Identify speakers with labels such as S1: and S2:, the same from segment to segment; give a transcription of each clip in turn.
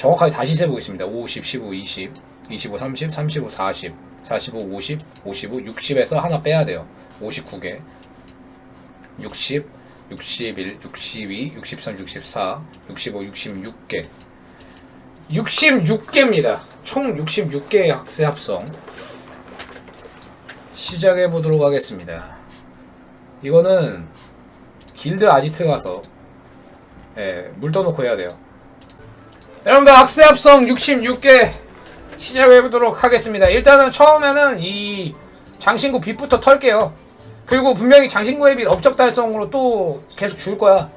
S1: 정확하게 다시 세보겠습니다. 50, 15, 20, 25, 30, 35, 40, 45, 50, 55, 60에서 하나 빼야 돼요. 59개. 60, 61, 62, 63, 64, 65, 66개. 66개입니다. 총 66개의 학세 합성. 시작해 보도록 하겠습니다. 이거는 길드 아지트 가서 예, 물 떠놓고 해야 돼요. 여러분들 학세 합성 66개 시작해 보도록 하겠습니다. 일단은 처음에는 이 장신구 빛부터 털게요. 그리고 분명히 장신구의 빛 업적 달성으로 또 계속 줄 거야.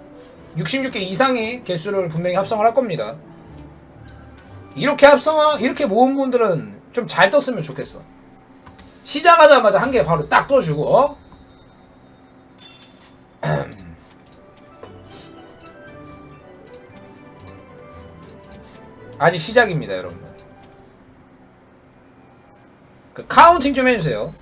S1: 66개 이상의 개수를 분명히 합성을 할 겁니다. 이렇게 합성, 이렇게 모은 분들은 좀 잘 떴으면 좋겠어. 시작하자마자 한 개 바로 딱 떠주고, 어? 아직 시작입니다, 여러분들. 그 카운팅 좀 해주세요.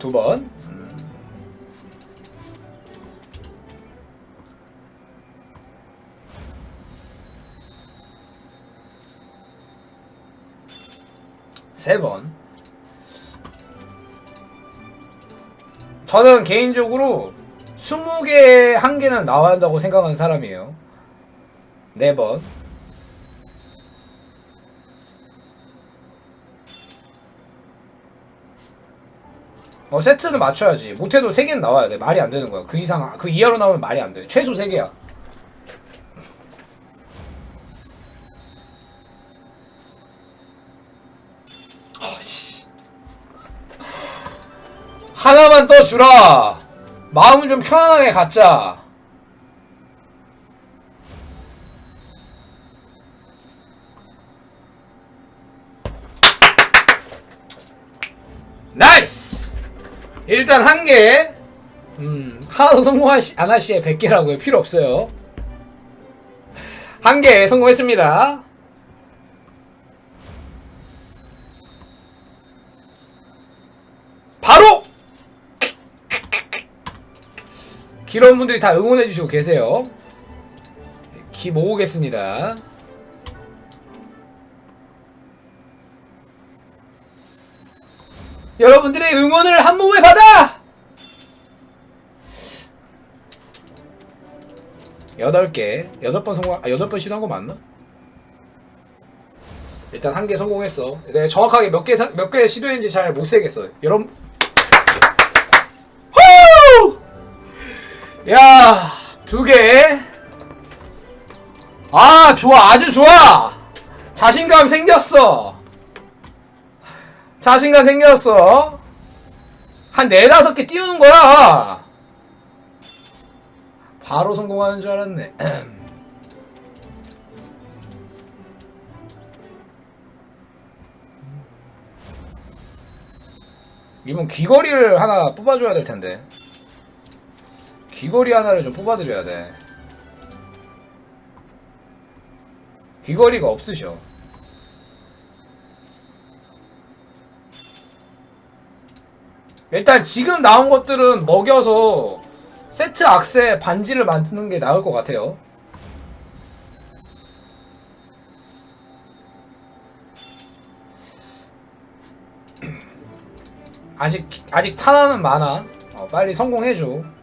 S1: 두 번. 세 번. 저는 개인적으로 20개 한 개는 나와야 한다고 생각하는 사람이에요. 네 번. 어, 세트는 맞춰야지. 못해도 3개는 나와야 돼. 말이 안 되는 거야. 그 이상, 그 이하로 나오면 말이 안 돼. 최소 3개야. 하나만 떠주라. 마음 좀 편안하게 갖자. 나이스! 일단 한 개. 음, 하나도 성공하시, 안 하시에 100개라고요. 필요 없어요. 한 개 성공했습니다. 기러운 분들이 다 응원해주시고 계세요. 기 모으겠습니다. 여러분들의 응원을 한 몸에 받아! 여덟 개, 여덟 번 성공, 아, 여덟 번 시도한 거 맞나? 일단 한 개 성공했어. 내가 정확하게 몇 개, 몇 개 시도했는지 잘 못 세겠어. 여러분, 야, 두 개. 아, 좋아, 아주 좋아! 자신감 생겼어! 자신감 생겼어. 한 네다섯 개 띄우는 거야. 바로 성공하는 줄 알았네. 이분 귀걸이를 하나 뽑아줘야 될 텐데. 귀걸이 하나를 좀 뽑아드려야 돼. 귀걸이가 없으셔. 일단 지금 나온 것들은 먹여서 세트 악세 반지를 만드는 게 나을 것 같아요. 아직 아직 탄환은 많아. 어, 빨리 성공해줘.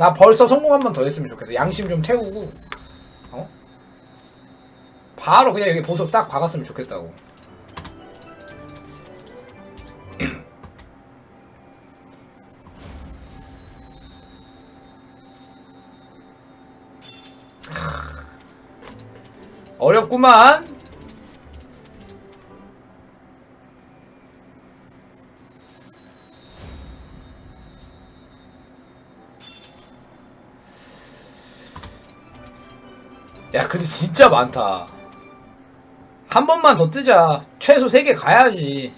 S1: 나 벌써 성공 한 번 더 했으면 좋겠어. 양심 좀 태우고. 어? 바로 그냥 여기 보석 딱 박았으면 좋겠다고. 어렵구만. 야, 근데 진짜 많다. 한 번만 더 뜨자. 최소 3개 가야지.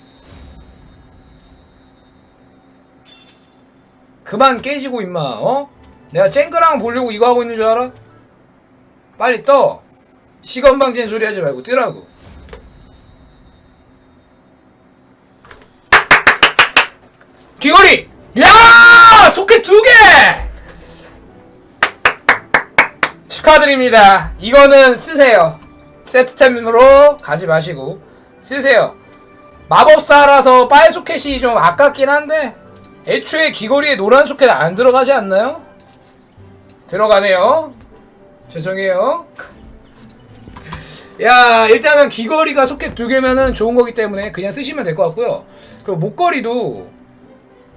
S1: 그만 깨지고 임마, 어? 내가 쨍그랑 보려고 이거 하고 있는 줄 알아? 빨리 떠. 시건방진 소리 하지 말고 뜨라고. 귀걸이! 축하드립니다. 이거는 쓰세요. 세트템으로 가지 마시고 쓰세요. 마법사라서 빨 소켓이 좀 아깝긴 한데 애초에 귀걸이에 노란 소켓 안 들어가지 않나요? 들어가네요. 죄송해요. 야 일단은 귀걸이가 소켓 두 개면은 좋은 거기 때문에 그냥 쓰시면 될 것 같고요. 그리고 목걸이도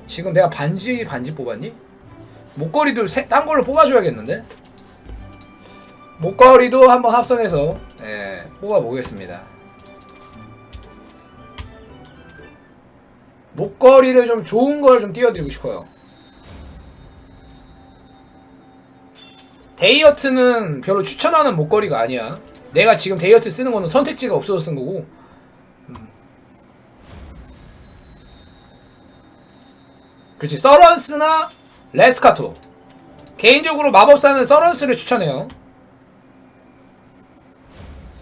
S1: 지금 내가 반지 반지 뽑았니? 목걸이도 새, 딴 걸로 뽑아줘야겠는데? 목걸이도 한번 합성해서 예, 뽑아보겠습니다. 목걸이를 좀 좋은 걸 좀 띄워드리고 싶어요. 데이어트는 별로 추천하는 목걸이가 아니야. 내가 지금 데이어트 쓰는 거는 선택지가 없어서 쓴 거고. 음. 그렇지 서런스나 레스카토. 개인적으로 마법사는 서런스를 추천해요.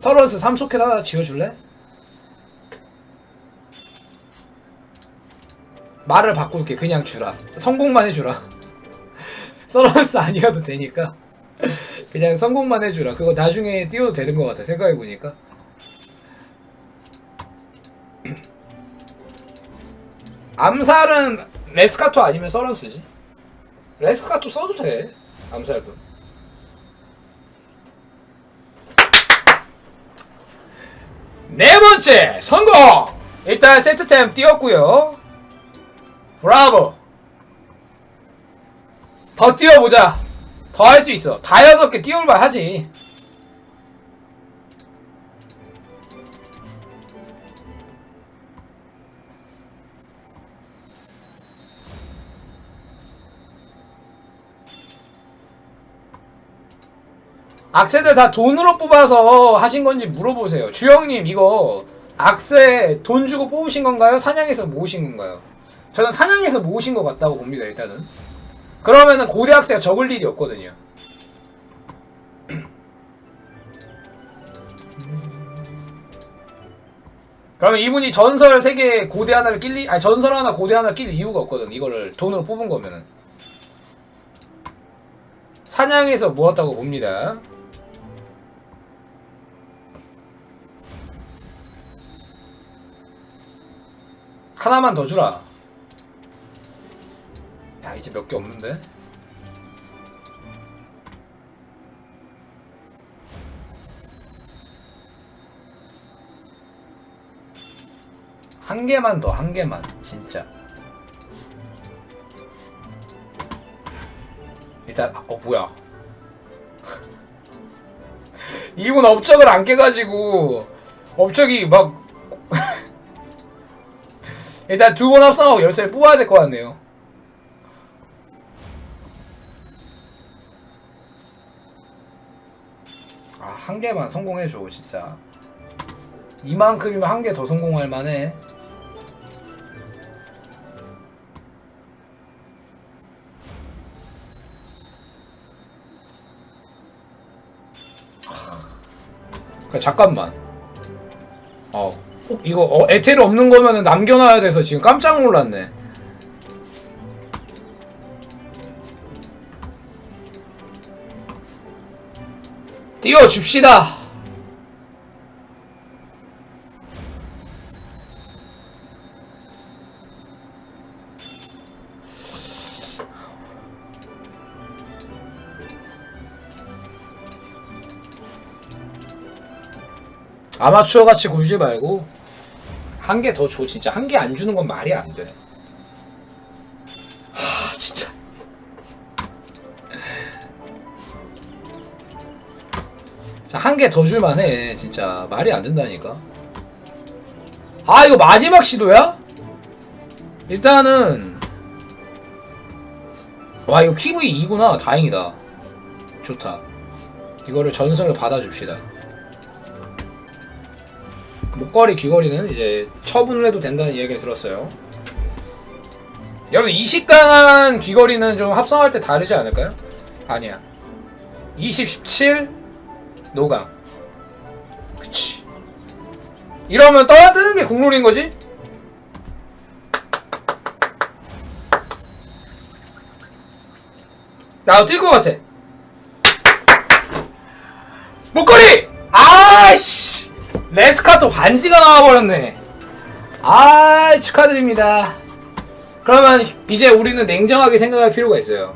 S1: 서런스 3소켓 하나 지어줄래? 말을 바꿀게. 그냥 주라. 성공만 해주라. 서런스 아니어도 되니까. 그냥 성공만 해주라. 그거 나중에 띄워도 되는 것 같아. 생각해보니까. 암살은 레스카토 아니면 서런스지. 레스카토 써도 돼. 암살도. 네 번째 성공. 일단 세트템 띄웠고요. 브라보. 더 띄워보자. 더 할 수 있어. 다 여섯 개 띄울만 하지. 악세들 다 돈으로 뽑아서 하신 건지 물어보세요. 주영님 이거 악세 돈 주고 뽑으신 건가요? 사냥해서 모으신 건가요? 저는 사냥해서 모으신 것 같다고 봅니다. 일단은. 그러면은 고대 악세가 적을 일이 없거든요. 그러면 이분이 전설 3개 고대 하나를 낄리 아니 전설 하나 고대 하나 낄 이유가 없거든. 이거를 돈으로 뽑은 거면은. 사냥해서 모았다고 봅니다. 하나만 더 주라. 야 이제 몇 개 없는데? 한 개만 더, 한 개만, 진짜. 일단, 어, 뭐야. 이분 업적을 안 깨가지고, 업적이 막, 일단 두 번 합성하고 열쇠를 뽑아야 될 것 같네요. 아, 한 개만 성공해줘, 진짜. 이만큼이면 한 개 더 성공할 만해. 그 잠깐만. 이거 어, 에테르 없는 거면은 남겨놔야 돼서 지금 깜짝 놀랐네. 띄워 줍시다. 아마추어 같이 굴지 말고 한 개 더 줘 진짜 한 개 안 주는 건 말이 안 돼. 하 진짜. 한 개 더 줄만해 진짜 말이 안 된다니까. 아 이거 마지막 시도야? 일단은 와 이거 PV 2구나 다행이다. 좋다. 이거를 전성을 받아줍시다. 목걸이 귀걸이는 이제 처분을 해도 된다는 이야기를 들었어요. 여러분 20강한 귀걸이는 좀 합성할 때 다르지 않을까요? 아니야. 20, 17 노강. 그치. 이러면 떠나드는 게 국룰인 거지? 나도 뛸 것 같아. 목걸이! 아씨! 레스카토 반지가 나와버렸네. 아 축하드립니다. 그러면 이제 우리는 냉정하게 생각할 필요가 있어요.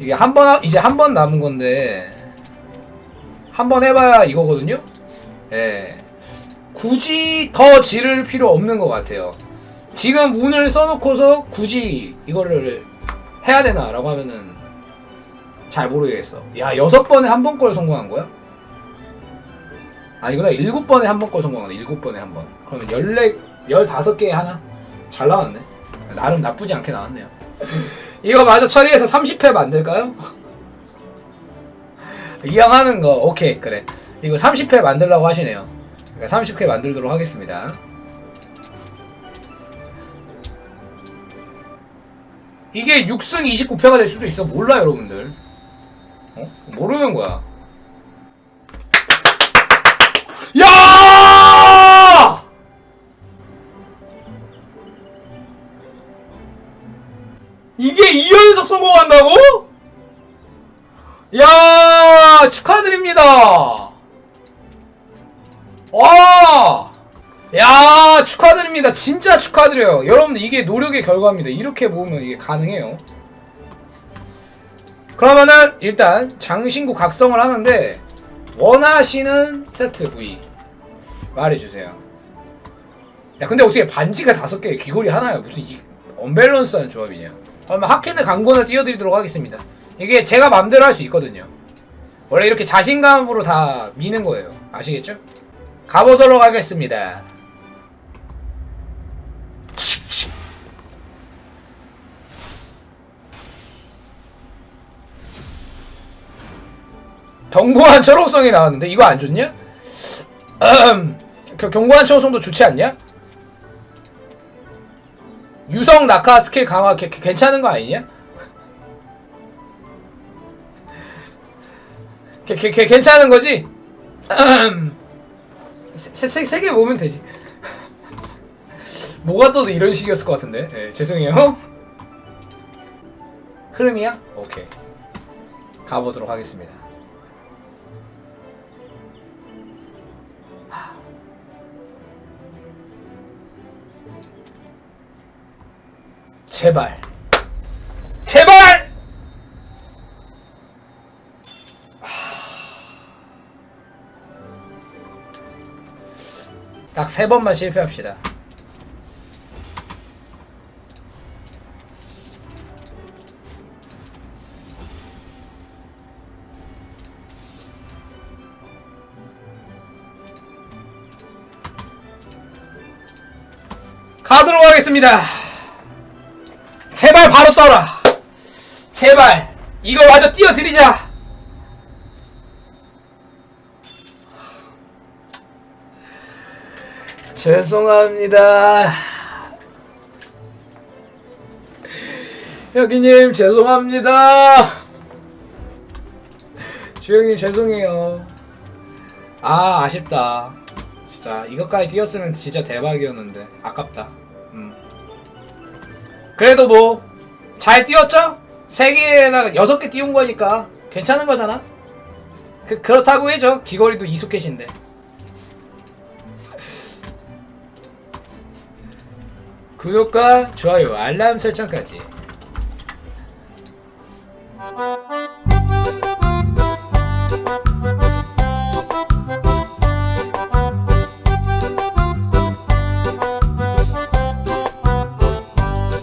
S1: 이게 한 번, 이제 한 번 남은 건데, 한 번 해봐야 이거거든요? 예. 굳이 더 지를 필요 없는 것 같아요. 지금 운을 써놓고서 굳이 이거를 해야 되나라고 하면은 잘 모르겠어. 야, 여섯 번에 한 번 걸 성공한 거야? 아니구나. 일곱 번에 한번걸 성공한 거네. 일곱 번에 한 번. 그러면 열네, 열다섯 개에 하나? 잘 나왔네. 나름 나쁘지 않게 나왔네요. 이거 마저 처리해서 30회 만들까요? 이왕 하는 거, 오케이, 그래. 이거 30회 만들라고 하시네요. 그러니까 30회 만들도록 하겠습니다. 이게 6승 29패가 될 수도 있어. 몰라, 여러분들. 어? 모르는 거야. 야! 축하드립니다. 진짜 축하드려요. 여러분들 이게 노력의 결과입니다. 이렇게 보면 이게 가능해요. 그러면은 일단 장신구 각성을 하는데 원하시는 세트 부위 말해주세요. 야 근데 어떻게 반지가 다섯 개 귀걸이 하나야 무슨 이 언밸런스한 조합이냐? 그러면 하켄의 강권을 띄워드리도록 하겠습니다. 이게 제가 맘대로 할 수 있거든요. 원래 이렇게 자신감으로 다 미는 거예요. 아시겠죠? 가보도록 하겠습니다. 칙칙. 견고한 철호성이 나왔는데 이거 안 좋냐? 음, 겨- 견고한 철호성도 좋지 않냐? 유성 낙하 스킬 강화 개- 개- 괜찮은 거 아니냐? 개, 개, 개, 괜찮은 거지? 세개 모으면 되지. 뭐가 떠도 이런 식이었을 것 같은데. 예, 죄송해요. 흐름이야? 오케이. 가보도록 하겠습니다. 제발. 제발! 딱 세 번만 실패합시다. 하겠습니다. 제발 바로 떠라. 제발 이거 마저 띄워드리자. 죄송합니다. 여기님 죄송합니다. 주영님 죄송해요. 아 아쉽다. 진짜 이것까지 띄었으면 진짜 대박이었는데 아깝다. 그래도 뭐 잘 뛰었죠? 3개나 6개 띄운 거니까 괜찮은 거잖아 그, 그렇다고 해줘. 귀걸이도 이숙해진데. 구독과 좋아요 알람 설정까지